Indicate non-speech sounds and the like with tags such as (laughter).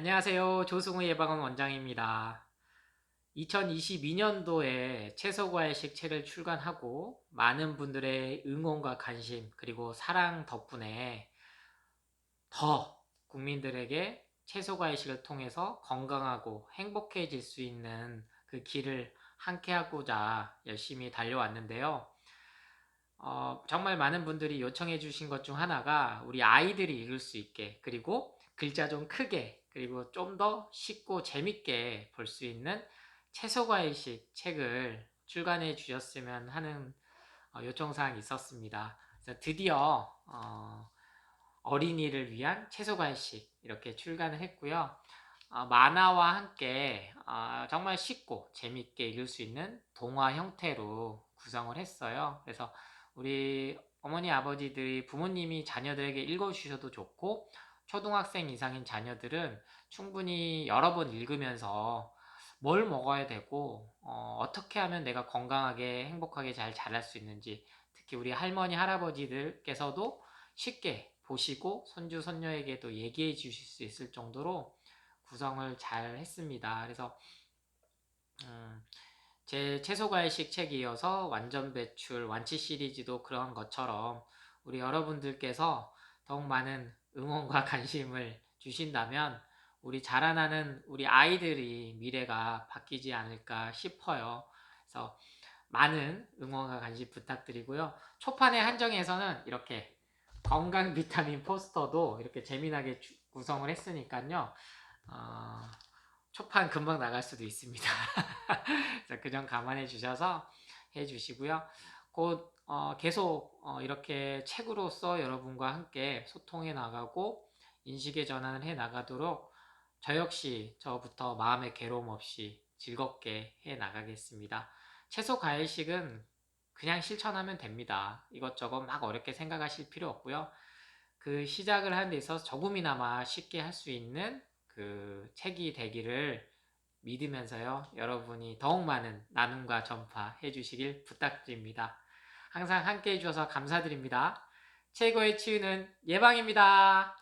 안녕하세요. 조승우 예방원 원장입니다. 2022년도에 채소과일식 책을 출간하고 많은 분들의 응원과 관심 그리고 사랑 덕분에 더 국민들에게 채소과일식을 통해서 건강하고 행복해질 수 있는 그 길을 함께 하고자 열심히 달려왔는데요. 어, 정말 많은 분들이 요청해 주신 것 중 하나가 우리 아이들이 읽을 수 있게 그리고 글자 좀 크게 그리고 좀 더 쉽고 재밌게 볼 수 있는 채소과일식 책을 출간해 주셨으면 하는 어, 요청사항이 있었습니다. 드디어 어, 어 린이를 위한 채소과일식 이렇게 출간을 했고요. 어, 만화와 함께 어, 정말 쉽고 재밌게 읽을 수 있는 동화 형태로 구성을 했어요. 그래서 우리 어머니 아버지들이 부모님이 자녀들에게 읽어주셔도 좋고 초등학생 이상인 자녀들은 충분히 여러 번 읽으면서 뭘 먹어야 되고 어, 떻게 하면 내가 건강하게 행복하게 잘 자랄 수 있는지 특히 우리 할머니 할아버지들께서도 쉽게 보시고 손주 손녀에게도 얘기해 주실 수 있을 정도로 구성을 잘 했습니다. 그래서 음, 제 채소 과일식 책에 이어서 완전 배출 완치 시리즈도 그런 것처럼 우리 여러분들께서 더욱 많은 응원과 (laughs) 관심을 주신다면 우리 자라나는 우리 아이들이 미래가 바뀌지 않을까 싶어요. 그래서 많은 응원과 관심 부탁드리고요. 초판의 한정에서는 이렇게 건강 (laughs) 비타민 포스터도 이렇게 재미나게 주- 구성을 했으니까요. 어, 초판 금방 나갈 수도 있습니다. (laughs) 그 점 감안해 주셔서 해 주시고요. 곧 어, 계속 어, 이렇게 책으로서 여러분과 함께 소통해 나가고 인식의 전환을 해 나가도록 저 역시 저부터 마음의 괴로움 없이 즐겁게 해 나가겠습니다. 채소 과일식은 그냥 실천하면 됩니다. 이것저것 막 어렵게 생각하실 필요 없고요. 그 시작을 하는 데 있어서 조금이나마 쉽게 할 수 있는 그 책이 되기를 믿으면서요. 여러분이 더욱 많은 나눔과 전파해 주시길 부탁드립니다. 항상 함께 해주셔서 감사드립니다. 최고의 치유는 예방입니다.